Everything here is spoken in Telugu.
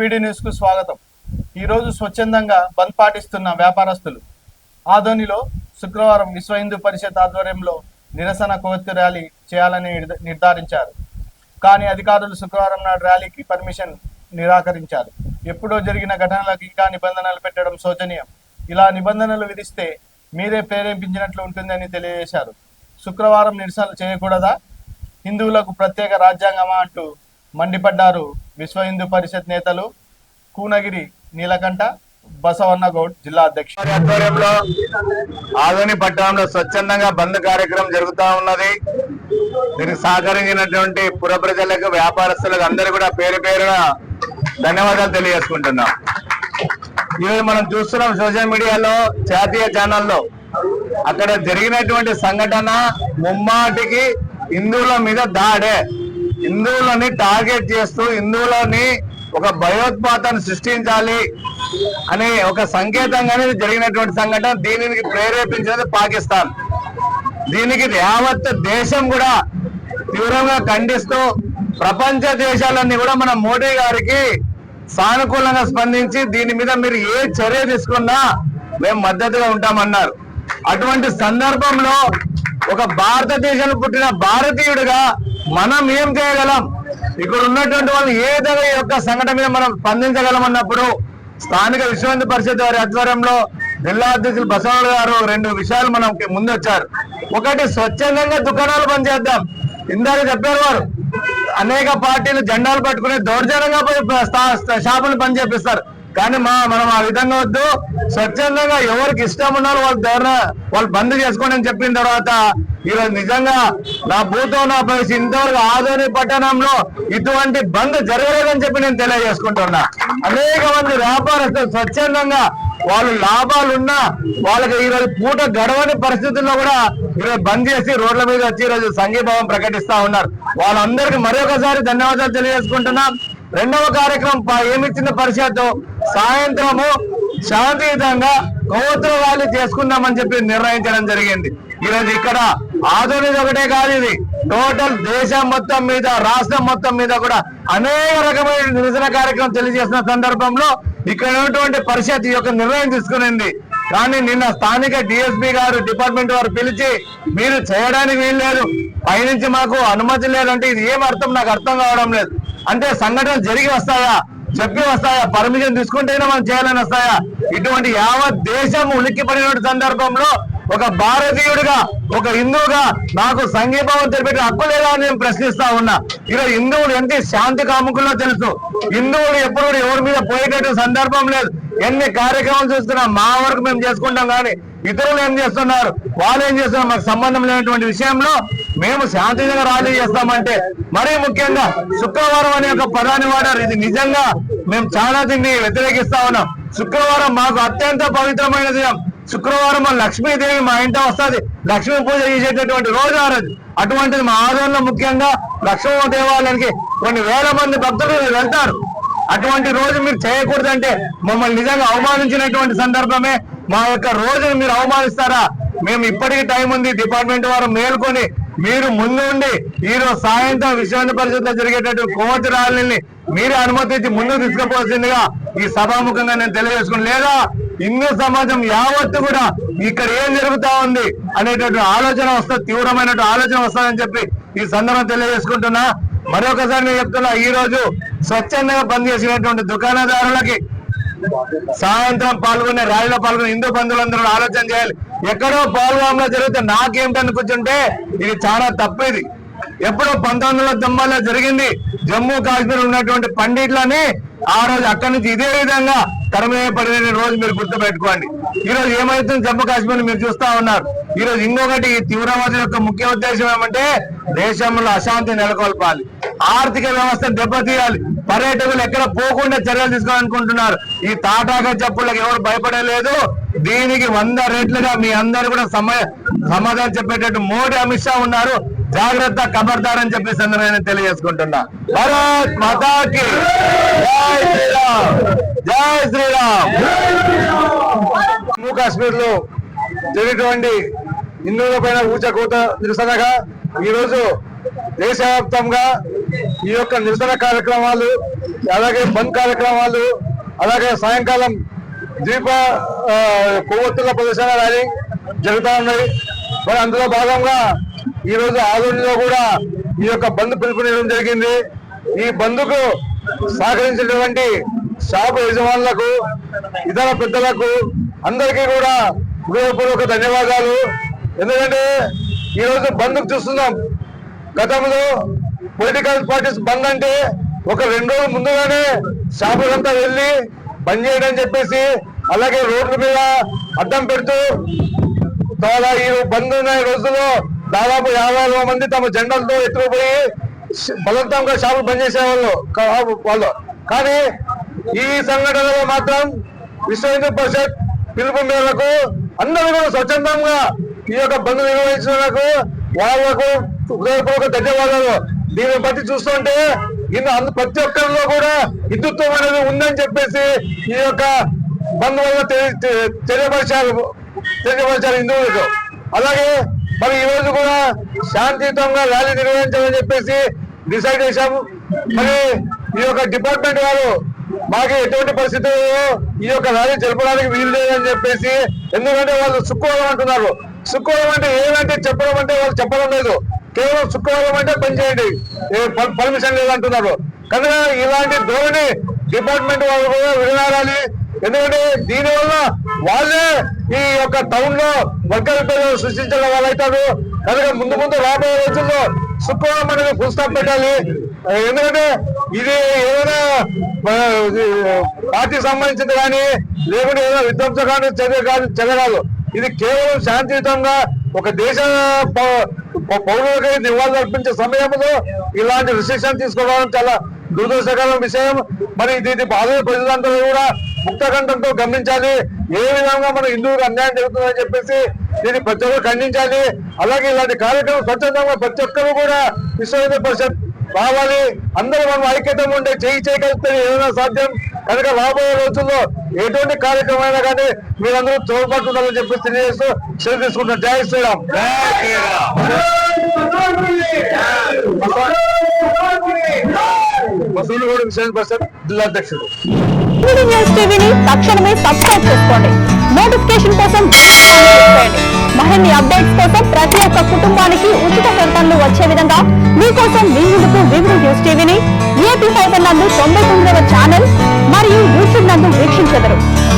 టీవీడీ న్యూస్కు స్వాగతం. ఈరోజు స్వచ్ఛందంగా బంద్ పాటిస్తున్న వ్యాపారస్తులు. ఆదోనిలో శుక్రవారం విశ్వ హిందూ పరిషత్ ఆధ్వర్యంలో నిరసన కొవ్వొత్తి ర్యాలీ చేయాలని నిర్ధ- నిర్ధారించారు. కానీ అధికారులు శుక్రవారం నాడు ర్యాలీకి పర్మిషన్ నిరాకరించారు. ఎప్పుడో జరిగిన ఘటనలకు ఇంకా నిబంధనలు పెట్టడం శోచనీయం. ఇలా నిబంధనలు విధిస్తే మీరే ప్రేరేపించినట్లు ఉంటుందని తెలియజేశారు. శుక్రవారం నిరసనలు చేయకూడదా? హిందువులకు ప్రత్యేక రాజ్యాంగమా అంటూ మండిపడ్డారు విశ్వ హిందూ పరిషత్ నేతలు కూనగిరి నీలకంఠ బసవన్నగౌడ్ జిల్లా అధ్యక్షుడు. ఆధ్వర్యంలో ఆధుని పట్టణంలో స్వచ్ఛందంగా బంద్ కార్యక్రమం జరుగుతా ఉన్నది. దీనికి సహకరించినటువంటి పుర ప్రజలకు వ్యాపారస్తులకు అందరూ కూడా పేరు పేరున ధన్యవాదాలు తెలియజేసుకుంటున్నాం. ఈరోజు మనం చూస్తున్నాం సోషల్ మీడియాలో జాతీయ ఛానల్లో అక్కడ జరిగినటువంటి సంఘటన ముమ్మాటికి హిందువుల మీద దాడే. హిందువులని టార్గెట్ చేస్తూ హిందువులని ఒక భయోత్పాతాన్ని సృష్టించాలి అనే ఒక సంకేతంగానే జరిగినటువంటి సంఘటన. దీనికి ప్రేరేపించినది పాకిస్తాన్. దీనికి యావత్ దేశం కూడా తీవ్రంగా ఖండిస్తూ ప్రపంచ దేశాలన్నీ కూడా మన మోడీ గారికి సానుకూలంగా స్పందించి దీని మీద మీరు ఏ చర్య తీసుకున్నా మేము మద్దతుగా ఉంటామన్నారు. అటువంటి సందర్భంలో ఒక భారతదేశంలో పుట్టిన భారతీయుడిగా మనం ఏం చేయగలం? ఇక్కడ ఉన్నటువంటి వాళ్ళు ఏ విధంగా ఈ యొక్క సంఘటన మీద మనం స్పందించగలమన్నప్పుడు స్థానిక విశ్వవిద్య పరిషత్ వారి ఆధ్వర్యంలో జిల్లా అధ్యక్షులు బసవరాజు గారు రెండు విషయాలు మనం ముందు వచ్చారు ఒకటి స్వచ్ఛందంగా దుకాణాలు పనిచేద్దాం ఇందాక చెప్పారు వారు. అనేక పార్టీలు జెండాలు పట్టుకుని దౌర్జన్యంగా పోయి షాపులు పనిచేపిస్తారు చేపిస్తారు. కానీ మా మనం ఆ విధంగా వద్దు. స్వచ్ఛందంగా ఎవరికి ఇష్టం ఉన్నారో వాళ్ళు ధోరణ వాళ్ళు బంద్ చేసుకోండి అని చెప్పిన తర్వాత ఈరోజు నిజంగా నా భూతో నా పరిస్థితి ఇంతవరకు ఆదోని పట్టణంలో ఇటువంటి బంద్ జరగలేదని చెప్పి నేను తెలియజేసుకుంటున్నా. అనేక మంది వ్యాపారస్తులు స్వచ్ఛందంగా వాళ్ళు లాభాలున్నా వాళ్ళకి ఈరోజు పూట గడవని పరిస్థితుల్లో కూడా ఈరోజు బంద్ చేసి రోడ్ల మీద వచ్చి ఈరోజు సంఘీభావం ప్రకటిస్తా ఉన్నారు. వాళ్ళందరికీ మరొకసారి ధన్యవాదాలు తెలియజేసుకుంటున్నాం. రెండవ కార్యక్రమం ఏమిచ్చిన పరిషత్ సాయంత్రము శాంతియుతంగా కొవ్వొత్తుల ర్యాలీ చేసుకుందామని చెప్పి నిర్ణయించడం జరిగింది. ఈరోజు ఇక్కడ ఆధునిక ఒకటే కాదు ఇది. టోటల్ దేశం మొత్తం మీద రాష్ట్రం మొత్తం మీద కూడా అనేక రకమైన నిరసన కార్యక్రమం తెలియజేసిన సందర్భంలో ఇక్కడ ఉన్నటువంటి పరిషత్ ఈ యొక్క నిర్ణయం తీసుకునింది. కానీ నిన్న స్థానిక డిఎస్పీ గారు డిపార్ట్మెంట్ వారు పిలిచి మీరు చేయడానికి వీల్లేదు. పైనుంచి మాకు అనుమతి లేదంటే ఇది ఏం అర్థం? నాకు అర్థం కావడం లేదు. అంటే సంఘటన జరిగి వస్తాయా? చెప్పి వస్తాయా? పర్మిషన్ తీసుకుంటేనే మనం చేయాలని వస్తాయా? ఇటువంటి యావత్ దేశం ఉలిక్కి పడిన సందర్భంలో ఒక భారతీయుడిగా ఒక హిందువుగా నాకు సంఘీభావం తెలిపే హక్కు లేదా అని నేను ప్రశ్నిస్తా ఉన్నా. ఈరోజు హిందువులు ఎంత శాంతి కాముకుల్లో తెలుసు. హిందువులు ఎప్పుడు ఎవరి మీద పోయేటట్టు సందర్భం లేదు. ఎన్ని కార్యక్రమాలు చూస్తున్నా మా వరకు మేము చేసుకుంటాం కానీ ఇతరులు ఏం చేస్తున్నారు? వాళ్ళు ఏం చేస్తున్నారు? మాకు సంబంధం లేనటువంటి విషయంలో మేము శాంతియుతంగా ర్యాలీ చేస్తామంటే మరీ ముఖ్యంగా శుక్రవారం అనే ఒక పదాన్ని వాడారు ఇది నిజంగా మేము చాలా దీన్ని వ్యతిరేకిస్తా ఉన్నాం. శుక్రవారం మాకు అత్యంత పవిత్రమైన దినం. శుక్రవారం మన లక్ష్మీదేవి మా ఇంట వస్తుంది. లక్ష్మీ పూజ చేసేటటువంటి రోజు ఆ రోజు. అటువంటిది మా ఆదరణలో ముఖ్యంగా లక్ష్మీ దేవాలయానికి కొన్ని వేల మంది భక్తులు వెళ్తారు. అటువంటి రోజు మీరు చేయకూడదంటే మమ్మల్ని నిజంగా అవమానించినటువంటి సందర్భమే మా యొక్క రోజును మీరు అవమానిస్తారా? మేము ఇప్పటికీ టైం ఉంది. డిపార్ట్మెంట్ వారు మేల్కొని మీరు ముందు ఉండి సాయంత్రం విశ్వాన్ని పరిషత్లో జరిగేటట్టు కోవతి ర్యాలీని మీరే అనుమతించి ముందుకు తీసుకుపోవాల్సిందిగా ఈ సభాముఖంగా నేను తెలియజేసుకుని లేదా హిందూ సమాజం యావత్తు కూడా ఇక్కడ ఏం జరుగుతా ఉంది అనేటువంటి ఆలోచన వస్తుంది తీవ్రమైనటువంటి ఆలోచన వస్తుందని చెప్పి ఈ సందర్భం తెలియజేసుకుంటున్నా. మరొకసారి నేను చెప్తున్నా ఈ రోజు స్వచ్ఛందంగా పనిచేసినటువంటి దుకాణదారులకి సాయంత్రం పాల్గొనే ర్యాలీలో పాల్గొనే హిందూ బంధువులందరూ ఆలోచన చేయాలి. ఎక్కడో పాల్గొనలో జరిగితే నాకేమిటని కూర్చుంటే ఇది చాలా తప్పేది. ఎప్పుడో పంతొమ్మిది వందల తొంభైలో జరిగింది. జమ్మూ కాశ్మీర్ ఉన్నటువంటి పండిట్లని ఆ రోజు అక్కడి నుంచి ఇదే విధంగా తరమేయబడిన రోజు మీరు గుర్తుపెట్టుకోండి. ఈ రోజు ఏమైతుంది జమ్మూ కాశ్మీర్ మీరు చూస్తా ఉన్నారు. ఈ రోజు ఇంకొకటి ఈ యొక్క ముఖ్య ఉద్దేశం ఏమంటే దేశంలో అశాంతి నెలకొల్పాలి. ఆర్థిక వ్యవస్థను దెబ్బతీయాలి. పర్యాటకులు ఎక్కడ పోకుండా చర్యలు తీసుకోవాలనుకుంటున్నారు. ఈ తాటాక చెప్పులకు ఎవరు భయపడలేదు. దీనికి వంద రేట్లుగా మీ అందరు కూడా సమయ సమాధానం చెప్పేటట్టు మోడీ అమిత్ షా ఉన్నారు. జాగ్రత్త ఖబర్దార్ అని చెప్పి సందర్భంగా తెలియజేసుకుంటున్నా. భారత్ మాతాకి. జై శ్రీరామ్. జై శ్రీరామ్. జమ్మూ కాశ్మీర్లో జరిగినటువంటి హిందువుల పైన ఊచకూత నిరసనగా ఈరోజు దేశవ్యాప్తంగా ఈ యొక్క నిరసన కార్యక్రమాలు అలాగే బంద్ కార్యక్రమాలు అలాగే సాయంకాలం ద్వీప కొవ్వొత్తుల ప్రదర్శన ర్యాలీ జరుగుతూ ఉన్నాయి. మరి అందులో భాగంగా ఈ రోజు ఆదోనిలో కూడా ఈ యొక్క బంద్ పిలుపునివ్వడం జరిగింది. ఈ బంద్కు సహకరించినటువంటి షాపు యజమానులకు ఇతర పెద్దలకు అందరికీ కూడా హృదయపూర్వక ధన్యవాదాలు. ఎందుకంటే ఈ రోజు బంద్కు చూస్తున్నాం. గతంలో పొలిటికల్ పార్టీస్ బంద్ అంటే ఒక రెండు రోజుల ముందుగానే షాపులంతా వెళ్ళి బంద్ చేయడం చెప్పేసి అలాగే రోడ్ల మీద అడ్డం పెడుతూ చాలా ఈ బంద్ ఉన్న రోజుల్లో దాదాపు యాభై అరవై మంది తమ జెండాలతో ఎత్తుకుపోయి బలవంతంగా షాపులు బంద్ చేసేవాళ్ళు వాళ్ళు. కానీ ఈ సంఘటనలో మాత్రం విశ్వ హిందూ పరిషత్ పిలుపు మేరకు అందరూ కూడా స్వచ్ఛందంగా ఈ యొక్క బంద్ నిర్వహించినందుకు వాళ్ళకు హృదయపూర్వక ధన్యవాదాలు. దీన్ని బట్టి చూస్తుంటే ఇందు అందు ప్రతి ఒక్కరిలో కూడా హిందుత్వం అనేది ఉందని చెప్పేసి ఈ యొక్క బంద్ వల్ల తెలియపరిచారు తెలియపరిచారు హిందువులకు. అలాగే మరి ఈ రోజు కూడా శాంతియుతంగా ర్యాలీ నిర్వహించాలని చెప్పేసి డిసైడ్ చేశాము. మరి ఈ యొక్క డిపార్ట్మెంట్ వారు మాకు ఎటువంటి పరిస్థితుల్లో ఈ యొక్క ర్యాలీ జరపడానికి వీలు లేదని చెప్పేసి ఎందుకంటే వాళ్ళు శుక్రవారం అంటున్నారు. శుక్రవారం అంటే ఏమంటే చెప్పడం అంటే వాళ్ళు చెప్పడం లేదు. కేవలం శుక్రవారం అంటే పని చేయండి. పర్మిషన్ లేదంటున్నారు. కనుక ఇలాంటి ధోరణి డిపార్ట్మెంట్ వాళ్ళు కూడా విడనాడాలి. ఎందుకంటే దీని వల్ల వాళ్ళే ఈ యొక్క టౌన్లో వర్గ పేరు సృష్టించిన వాళ్ళు అవుతారు. కనుక ముందు ముందు రాబోయే రోజుల్లో శుక్రవారం అనేది ఫుల్ స్టాప్ పెట్టాలి ఎందుకంటే ఇది ఏదైనా ఇది పార్టీ సంబంధించింది కానీ లేకుంటే ఏదైనా విధ్వంసకాన్ని చర్య కాదు చర్య ఇది కేవలం శాంతియుతంగా ఒక దేశ పౌరులకి పౌ- నివాళులు అర్పించే సమయంలో ఇలాంటి రిస్ట్రిక్షన్ తీసుకోవడం చాలా దురదృష్టకరమైన విషయం. మరి దీన్ని బాధ ప్రజలందరూ కూడా ముక్తకంఠంతో గమనించాలి. ఏ విధంగా మన హిందువులకు అన్యాయం జరుగుతుందని చెప్పేసి దీన్ని ప్రతి ఒక్కరు ఖండించాలి. అలాగే ఇలాంటి కార్యక్రమం స్వచ్ఛందంగా ప్రతి ఒక్కరు కూడా విశ్వ హిందూ పరిషత్ రావాలి. అందరూ మనం ఐక్యత ఉండే చేయి చేయి కలిస్తే ఏదైనా సాధ్యం. కనుక రాబోయే రోజుల్లో ఎటువంటి కార్యక్రమం అయినా కానీ మీరందరూ తోడ్పడుతుండాలని చెప్పి తెలియజేస్తూ సెలవు తీసుకుంటాం జై శ్రీరామ్. మసూలుగూడ పరిషత్ జిల్లా అధ్యక్షుడు. టీవీ న్యూస్ టీవీని తక్షణమే సబ్స్క్రైబ్ చేసుకోండి. నోటిఫికేషన్ కోసం బెల్ అప్డేట్స్ కోసం ప్రతి ఒక్క కుటుంబానికి ఉచిత ప్రకటనలు వచ్చే విధంగా మీకోసం మీ ముందుకు వివిధ న్యూస్ టీవీని ఏపీ ఫైవ్ నందు తొంభై తొమ్మిదవ ఛానల్ మరియు యూట్యూబ్ నందు వీక్షించెదరు.